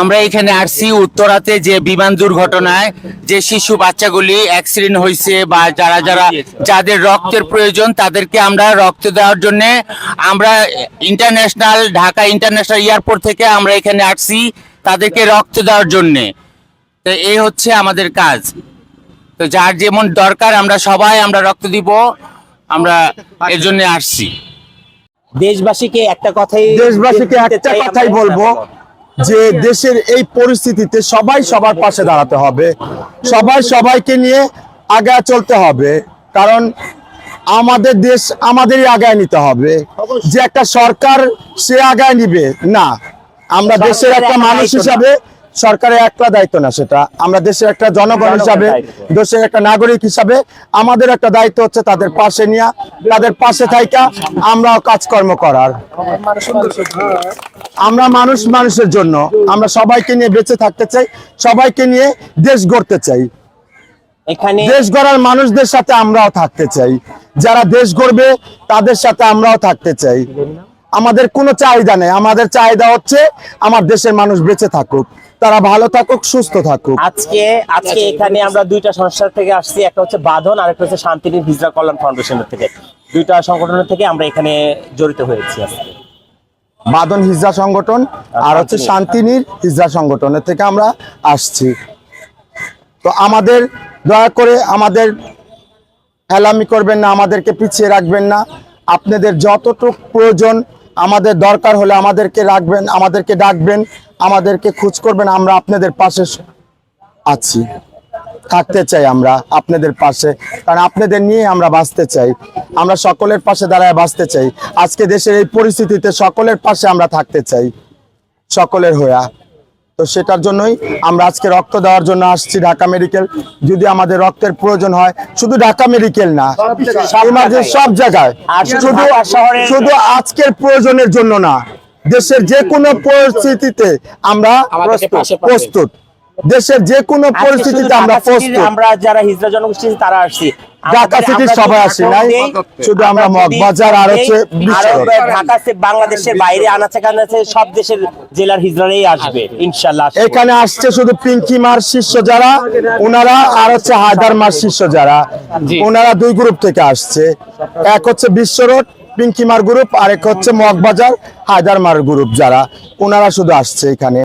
আমরা এখানে আসছি উত্তরাতে যে বিমান দুর্ঘটনায় যে শিশু বাচ্চাগুলি অ্যাক্সিডেন্ট হয়েছে বা যারা যারা যাদের রক্তের প্রয়োজন তাদেরকে আমরা রক্ত দেওয়ার জন্য আমরা ইন্টারন্যাশনাল ঢাকা ইন্টারন্যাশনাল এয়ারপোর্ট থেকে আমরা এখানে আসছি তাদেরকে রক্ত দেওয়ার জন্যে। তো এই হচ্ছে আমাদের কাজ। তো যার যেমন দরকার আমরা সবাই আমরা রক্ত দিব আমরা এর জন্য আসছি। দেশবাসীকে একটা কথাই দেশবাসীকে একটা কথাই বলব। যে দেশের এই পরিস্থিতিতে সবাই সবার পাশে দাঁড়াতে হবে। সবাই সবাইকে নিয়ে আগায় চলতে হবে। কারণ আমাদের দেশ আমাদেরই আগায় নিতে হবে। যে একটা সরকার সে আগায় নিবে, না। আমরা দেশের একটা মানুষ হিসাবে সরকারের একটা দায়িত্ব না সেটা। আমরা দেশের একটা জনগণ হিসাবে দেশের একটা নাগরিক হিসাবে আমাদের একটা দায়িত্ব হচ্ছে তাদের পাশে নিয়ে তাদের পাশে থাইকা আমরাও কাজকর্ম করার। আমরা মানুষ মানুষের জন্য আমরা সবাইকে নিয়ে বেঁচে থাকতে চাই সবাইকে নিয়ে দেশ গড়তে চাই। এখানে দেশ গড়ার মানুষদের সাথে আমরাও থাকতে চাই। যারা দেশ গড়বে তাদের সাথে আমরাও থাকতে চাই। আমাদের কোনো চাহিদা নেই। আমাদের চাহিদা হচ্ছে আমার দেশের মানুষ বেঁচে থাকুক। তারা ভালো থাকুক সুস্থ থাকুক। আজকে আজকে এখানে আমরা দুইটা সংস্থা থেকে আসছি একটা হচ্ছে বাঁধন আর একটা হচ্ছে শান্তিনীর হিজরা কল্যাণ ফাউন্ডেশনের থেকে। দুইটা সংগঠনের থেকে আমরা এখানে জড়িত হয়েছি আজকে। বাদন হিজরা সংগঠন আর হচ্ছে শান্তিনীর হিজরা সংগঠনের থেকে আমরা আসছি। তো আমাদের দয়া করে আমাদের হেলামি করবেন না আমাদেরকে পিছিয়ে রাখবেন না। আপনাদের যতটুক প্রয়োজন আমাদের দরকার হলে আমাদেরকে রাখবেন, আমাদেরকে ডাকবেন, আমাদেরকে খোঁজ করবেন, আমরা আপনাদের পাশে আছি। থাকতে চাই আমরা আপনাদের পাশে, কারণ আপনাদের নিয়ে আমরা বাঁচতে চাই। আমরা সকলের পাশে দাঁড়ায় বাঁচতে চাই। আজকে দেশের এই পরিস্থিতিতে সকলের পাশে আমরা থাকতে চাই। সকলের হইয়া তো সেটার জন্যই আমরা আজকে রক্ত দেওয়ার জন্য আসছি ঢাকা মেডিকেল। যদি আমাদের রক্তের প্রয়োজন হয় শুধু ঢাকা মেডিকেল না আমাদের সব জায়গায়। আর শুধু শুধু আজকের প্রয়োজনের জন্য না দেশের যে কোনো পরিস্থিতিতে আমরা। প্রস্তুত। দেশের যে কোনো পরিস্থিতিতে আমরা প্রস্তুত আমরা যারা হিজরা জনগোষ্ঠী তারা আসছি ঢাকা সিটির সবাই আসি নাই শুধু আমরা মগবাজার আর হচ্ছে ঢাকা সে- বাংলাদেশের বাইরে আনাচে কানাচে সব দেশের জেলার হিজরারাই আসবে ইনশাল্লাহ আসবে। এখানে আসছে শুধু পিঙ্কি মার শিষ্য যারা ওনারা আর হচ্ছে হায়দার মার শিষ্য যারা। ওনারা দুই গ্রুপ থেকে আসছে। এক হচ্ছে বিশ্ব রোড পিঙ্কি মার গ্রুপ আর এক হচ্ছে মগবাজার হায়দার মার গ্রুপ যারা ওনারা শুধু আসছে এখানে।